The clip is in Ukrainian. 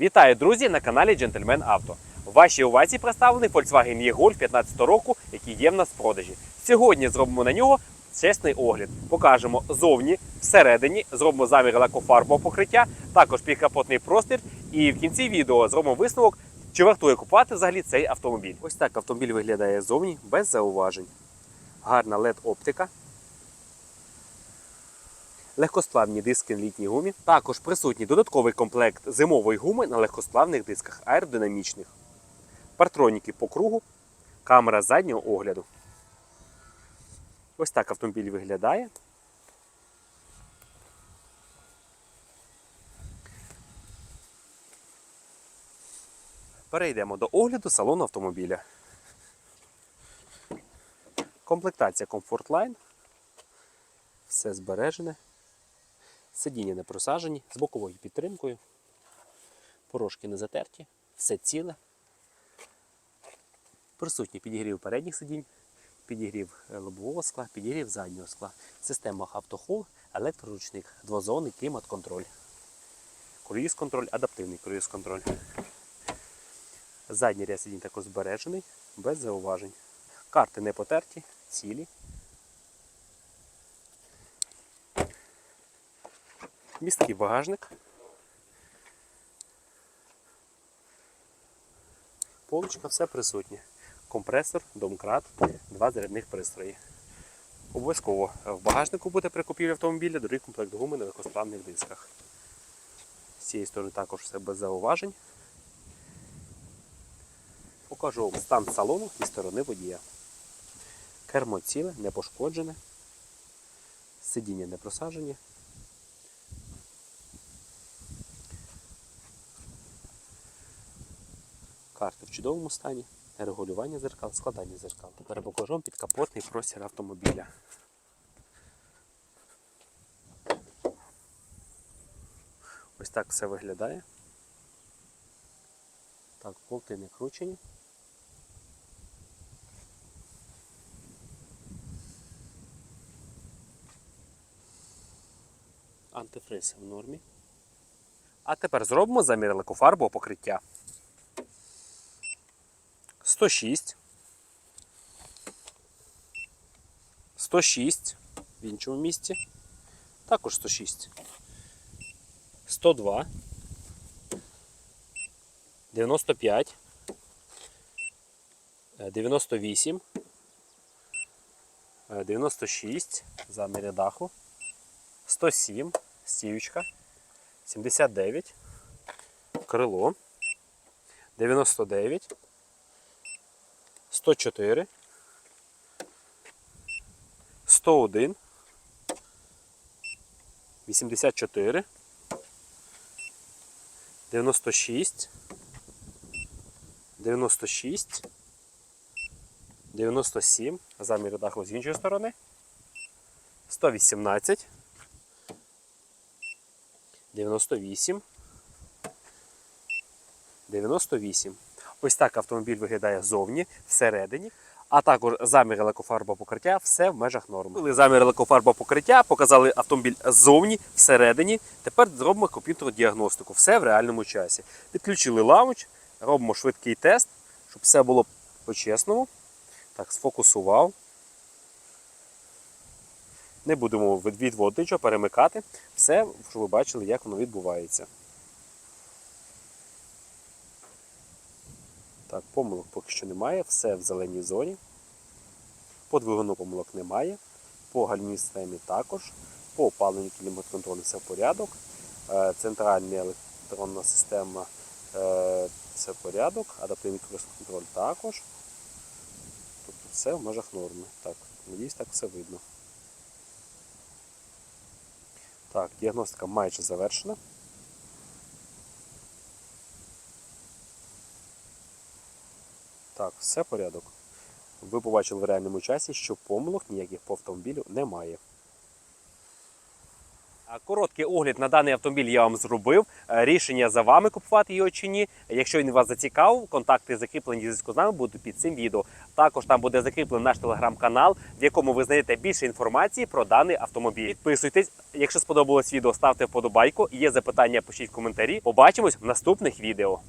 Вітаю, друзі, на каналі Auto. В вашій увазі представлений Volkswagen E-Golf 15 року, який є в нас в продажі. Сьогодні зробимо на нього чесний огляд. Покажемо зовні, всередині, зробимо замір лакофарбового покриття, також підкапотний простір. І в кінці відео зробимо висновок, чи вартує купувати взагалі цей автомобіль. Ось так автомобіль виглядає зовні без зауважень. Гарна LED-оптика. Легкосплавні диски на літній гумі. Також присутній додатковий комплект зимової гуми на легкосплавних дисках аеродинамічних. Партроніки по кругу, камера заднього огляду. Ось так автомобіль виглядає. Перейдемо до огляду салону автомобіля. Комплектація Comfort. Все збережене. Сидіння не просажені, з боковою підтримкою. Порожки не затерті, все ціле. Присутній підігрів передніх сидінь, підігрів е, лобового скла, підігрів заднього скла. Система автохол, електроручник, двозонний клімат-контроль. Круїз-контроль, адаптивний круїз-контроль. Задній ряд сидінь також збережений, без зауважень. Карти не потерті, цілі. Місткий багажник. Полочка, все присутнє. Компресор, домкрат, два зарядних пристрої. Обов'язково в багажнику буде при купівлі автомобіля другий комплект гуми на легкосплавних дисках. З цієї сторони також все без зауважень. Покажу вам стан салону зі сторони водія. Кермо ціле, не пошкоджене, сидіння не просажені. Карти в чудовому стані, регулювання зеркал, складання зеркал. Тепер покажу вам підкапотний простір автомобіля. Ось так все виглядає. Так, болти не кручені. Антифриз в нормі. А тепер зробимо замір лакофарбового покриття. 106. 106 в іншому місці. Також 106. 102. 95. е, 98. е, 96. Заміря даху. 107. Стівочка. 79. Крило. 99. 104, 101, 84, 96, 96, 97, замір даху з іншої сторони, 118, 98, 98. Ось так автомобіль виглядає ззовні, всередині. А також замір лакофарбового покриття все в межах норми. Коли замір лакофарбового покриття, показали автомобіль ззовні, всередині. Тепер зробимо комп'ютерну діагностику. Все в реальному часі. Підключили лаунч, робимо швидкий тест, щоб все було по-чесному. Так, сфокусував. Не будемо відводити нічого, перемикати. Все, щоб ви бачили, як воно відбувається. Так, помилок поки що немає, все в зеленій зоні. По двигуну помилок немає. По гальмівній системі також. По опаленню клімат-контролю все в порядок. Е, Центральна електронна система е, все в порядок. Адаптивний контроль також. Тобто все в межах норми. Так, надіюсь, так все видно. Так, діагностика майже завершена. Так, все порядок. Ви побачили в реальному часі, що помилок ніяких по автомобілю немає. Короткий огляд на даний автомобіль я вам зробив. Е, Рішення за вами купувати його чи ні. Якщо він вас зацікавив, контакти закріплені зв'язку з нами будуть під цим відео. Також там буде закріплений наш телеграм-канал, в якому ви знайдете більше інформації про даний автомобіль. Підписуйтесь. Якщо сподобалось відео, ставте вподобайку. Є запитання, пишіть в коментарі. Побачимось в наступних відео.